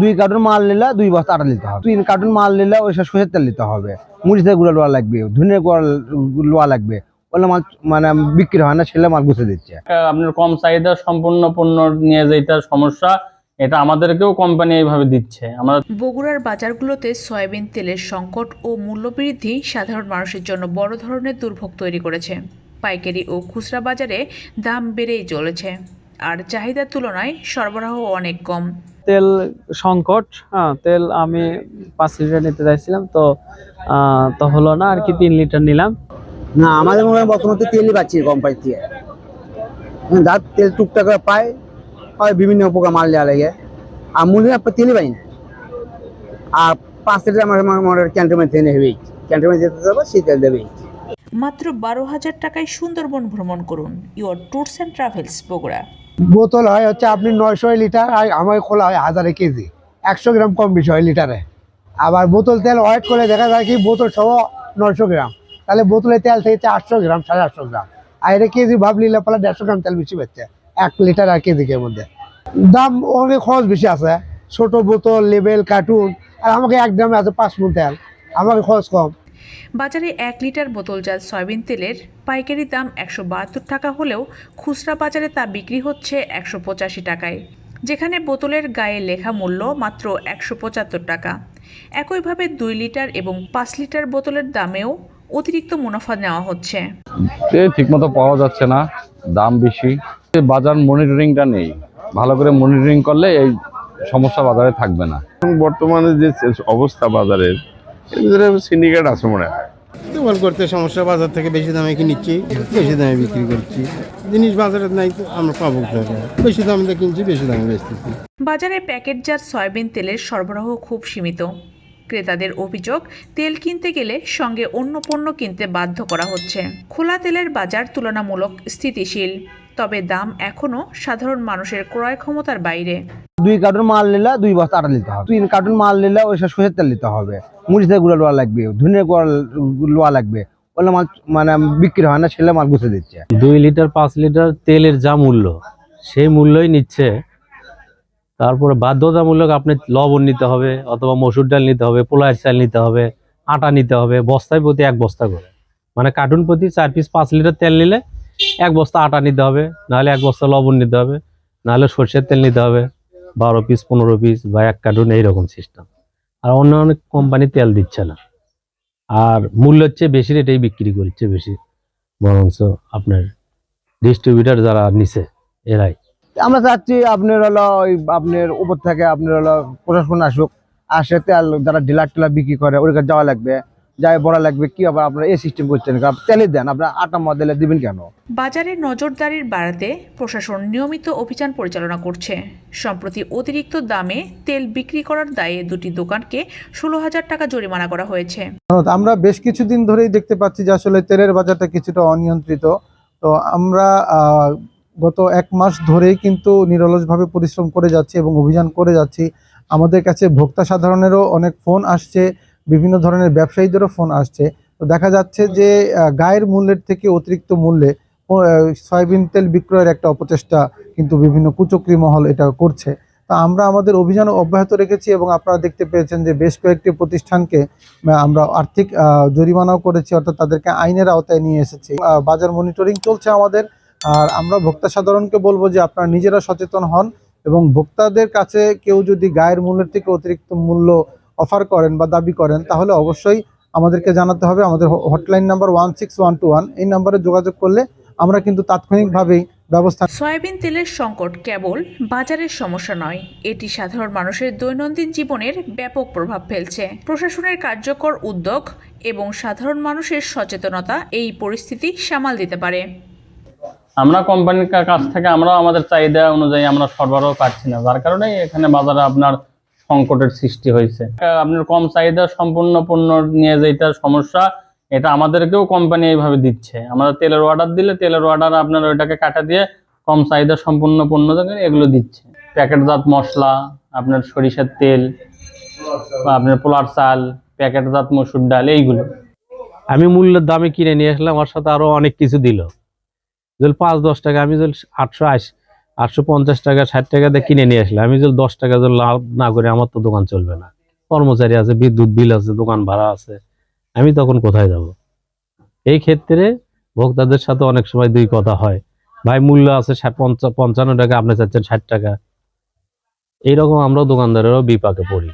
দুই কার্টুন মাল নিলে দুই বস্তা আটা নিতে হবে। তিন কার্টুন মাল নিলে ওই সব সরষের তেল নিতে হবে। মরিচের গুঁড়া লোয়া লাগবে ধনের গুঁড়া লোয়া লাগবে। ওগুলো মাল মানে বিক্রি হয় না ছেলে মাল গুছে দিচ্ছে। আপনার কম চাহিদা সম্পূর্ণ পণ্য নিয়ে যেটা সমস্যা এটা আমাদেরকেও কোম্পানি এইভাবে দিচ্ছে। আমরা বগুড়ার বাজারগুলোতে সয়াবিন তেলের সংকট ও মূল্যবৃদ্ধি সাধারণ মানুষের জন্য বড় ধরনের দুর্ভোগ তৈরি করেছে। পাইকারি ও খুচরা বাজারে দাম বেড়েই চলেছে। আর চাহিদার তুলনায় সরবরাহ অনেক কম। তেল সংকট হ্যাঁ তেল আমি পাঁচ লিটার নিতে চাইছিলাম তো তো হলো না আর কি তিন লিটার নিলাম। না আমাদের মনে হয় বর্তমানে তেলই পাচ্ছি কোম্পানি থেকে যার তেল টুকটাক করে পায় হয় বিভিন্ন প্রকার মাল দেওয়া লাগে। আর মূল্য আপনার তেলই পাই না। আর পাঁচ লিটার আমার মনে হয় ক্যান্টনমেন্ট থেকে নেবেই ক্যান্টনমেন্ট যেতে যাব সেই তেল দেবেই মাত্র বারো হাজার টাকায় সুন্দরবন ভ্রমণ করুন। Your tours and travels Bogura. বোতল হয় হচ্ছে আপনি নয়শো লিটার আর আমার খোলা হয় হাজারে কেজি। একশো গ্রাম কম বেশি হয় লিটারে। আবার বোতল তেল ওয়েট করে দেখা যায় কি বোতল সহ নয়শো গ্রাম। তাহলে বোতলের তেল থেকে আটশো গ্রাম, সাড়ে আটশো গ্রাম। আর এটা কেজি ভাব নিলে পালে দেড়শো গ্রাম তেল বেশি পাচ্ছে এক লিটার আর কেজি এর মধ্যে। দাম অনেক খরচ বেশি আছে। ছোট বোতল, লেবেল কার্টুন আর আমাকে এক গ্রামে আছে পাঁচ মন তেল। আমাকে খরচ কম। বাজারে এক লিটার বোতলজাত সয়াবিন তেলের পাইকারি দাম একশো বাহাত্তর টাকা হলেও খুচরা বাজারে তা বিক্রি হচ্ছে একশো পঁচাশি টাকায়। যেখানে বোতলের গায়ে লেখা মূল্য মাত্র একশো পঁচাত্তর টাকা। একইভাবে দুই লিটার এবং পাঁচ লিটার বোতলের দামেও অতিরিক্ত মুনাফা নেওয়া হচ্ছে। ঠিকমতো পাওয়া যাচ্ছে না দাম বেশি। বাজার মনিটরিংটা নেই। ভালো করে মনিটরিং করলে এই সমস্যা বাজারে থাকবে না। বর্তমানে যে অবস্থা বাজারের এর ভিতরে সিন্ডিকেট আছে মনে হয়। দোকান করতে সমস্যা বাজার থেকে বেশি দামে কিনছি বেশি দামে বিক্রি করছি। জিনিস বাজারে নাই তো আমরা পাবো বেশি দামে দিয়ে কিনছি বেশি দামে বেচতেছি। বাজারে প্যাকেটজাত সয়াবিন তেলের সরবরাহ খুব সীমিত। ক্রেতাদের অভিযোগ তেল কিনতে গেলে সঙ্গে অন্য পণ্য কিনতে বাধ্য করা হচ্ছে। খোলা তেলের বাজার তুলনামূলক স্থিতিশীল। তবে দাম এখনও সাধারণ মানুষের ক্রয় ক্ষমতার বাইরে। দুই কার্টুন মাল নিলে দুই বস্তা আটা নিতে হবে। তিন কার্টুন মাল নিলে ওই সরষের তেল নিতে হবে। মরিচের গুঁড়ো লোয়া লাগবে ধনের গুঁড়ো লোয়া লাগবে। ওগুলো মাল মানে বিক্রি হয় না ছেলে মাল গুছে দিচ্ছে। দুই লিটার পাঁচ লিটার তেলের যা মূল্য সেই মূল্যই নিচ্ছে। তারপরে বাধ্যতামূলক আপনি লবণ নিতে হবে অথবা মসুর ডাল নিতে হবে পোলার চাল নিতে হবে আটা নিতে হবে বস্তায় প্রতি এক বস্তা করে। মানে কার্টুন প্রতি চার পিস পাঁচ লিটার তেল নিলে এক বস্তা আটা নিতে হবে, নাহলে এক বস্তা লবণ নিতে হবে, নাহলে সর্ষের তেল নিতে হবে, বারো পিস পনেরো পিস বা এক কার্টুন এইরকম সিস্টেম আর অন্য অনেক কোম্পানি তেল দিচ্ছে না। আর মূল্য হচ্ছে বেশি রেটেই বিক্রি করছে বেশি। বরঞ্চ আপনার ডিস্ট্রিবিউটার যারা নিছে, এরাই। আমরা চাচ্ছি আপনার হলো ওই আপনার উপর থেকে আপনার হলো প্রশাসন আসুক, আসে তেল যারা ডিলার টিলার বিক্রি করে ওর কাছে যাওয়া লাগবে। যাই বড়া লাগবে কি আবার আপনারা এই সিস্টেম করছেন? তেলে দেন আপনার আটা মডেলে দিবেন কেন? বাজারে নজরদারির বাড়াতে প্রশাসন নিয়মিত অভিযান পরিচালনা করছে। সম্প্রতি অতিরিক্ত দামে তেল বিক্রি করার দায়ে দুটি দোকানকে ষোলো হাজার টাকা জরিমানা করা হয়েছে। আমরা বেশ কিছুদিন ধরেই দেখতে পাচ্ছি যে আসলে তেলের বাজারটা কিছুটা অনিয়ন্ত্রিত। তো আমরা গত এক মাস ধরেই কিন্তু নিরলসভাবে পরিশ্রম করে যাচ্ছি এবং অভিযান করে যাচ্ছি। আমাদের কাছে ভোক্তা সাধারণেরও অনেক ফোন আসছে। বিভিন্ন ধরনের ব্যবসায়ীদেরও ফোন আসছে। তো দেখা যাচ্ছে যে গায়ের মূল্যের থেকে অতিরিক্ত মূল্যে সয়াবিন তেল বিক্রয়ের একটা অপচেষ্টা কিন্তু বিভিন্ন কুচক্রি মহল এটা করছে। তো আমরা আমাদের অভিযান অব্যাহত রেখেছি এবং আপনারা দেখতে পেয়েছেন যে, বেশ কয়েকটি প্রতিষ্ঠানকে আমরা আর্থিক জরিমানাও করেছি, অর্থাৎ তাদেরকে আইনের আওতায় নিয়ে এসেছি। বাজার মনিটরিং চলছে আমাদের। আর আমরা ভোক্তা সাধারণকে বলব যে, আপনারা নিজেরা সচেতন হন এবং ভোক্তাদের কাছে কেউ যদি গায়ের মূল্যের থেকে অতিরিক্ত মূল্য অফার করেন বা দাবি করেন তাহলে অবশ্যই আমাদেরকে জানাতে হবে। আমাদের hotline number one six one two one এই নাম্বারে যোগাযোগ করলে আমরা কিন্তু তাৎক্ষণিকভাবেই ব্যবস্থা সয়াবিন তেলের সংকট কেবল বাজারের সমস্যা নয় এটি সাধারণ মানুষের দৈনন্দিন জীবনের ব্যাপক প্রভাব ফেলছে। প্রশাসনের কার্যকর উদ্যোগ এবং সাধারণ মানুষের সচেতনতা এই পরিস্থিতি সামাল দিতে পারে। আমরা কোম্পানির কাছ থেকে আমরাও আমাদের চাহিদা অনুযায়ী আমরা সরবরাহ পাচ্ছি না। যার কারণে এখানে বাজারে আপনার সংকটের সৃষ্টি হয়েছে। আপনার কম চাহিদা, সম্পূর্ণ পণ্য নিয়ে যেটা সমস্যা, এটা আমাদেরকেও কোম্পানি এইভাবে দিচ্ছে। আমরা তেলের অর্ডার দিলে তেলের অর্ডার আপনার ওইটাকে কাটা দিয়ে কম চাহিদা, সম্পূর্ণ পণ্য এগুলো দিচ্ছে। প্যাকেটজাত মশলা, আপনার সরিষার তেল, বা আপনার পোলার চাল, প্যাকেটজাত মসুর ডাল, এইগুলো। আমি মূল্যের দামে কিনে নিয়ে আসলাম, ওর সাথে আরও অনেক কিছু দিল। যদি পাঁচ দশ টাকা, আমি যদি আটশো আশি আটশো পঞ্চাশ টাকা, ষাট টাকা দিয়ে কিনে নিয়ে আসলে। আমি যদি দশ টাকা যদি লাভ না করি, আমার তো দোকান চলবে না। কর্মচারী আছে, বিদ্যুৎ বিল আছে, দোকান ভাড়া আছে। আমি তখন কোথায় যাব? এই ক্ষেত্রে ভোক্তাদের সাথে অনেক সময় দুই কথা হয়। ভাই, মূল্য আছে পঞ্চান্ন টাকা, আপনি চাচ্ছেন ষাট টাকা। এইরকম আমরা দোকানদারেরও বিপাকে পড়ি।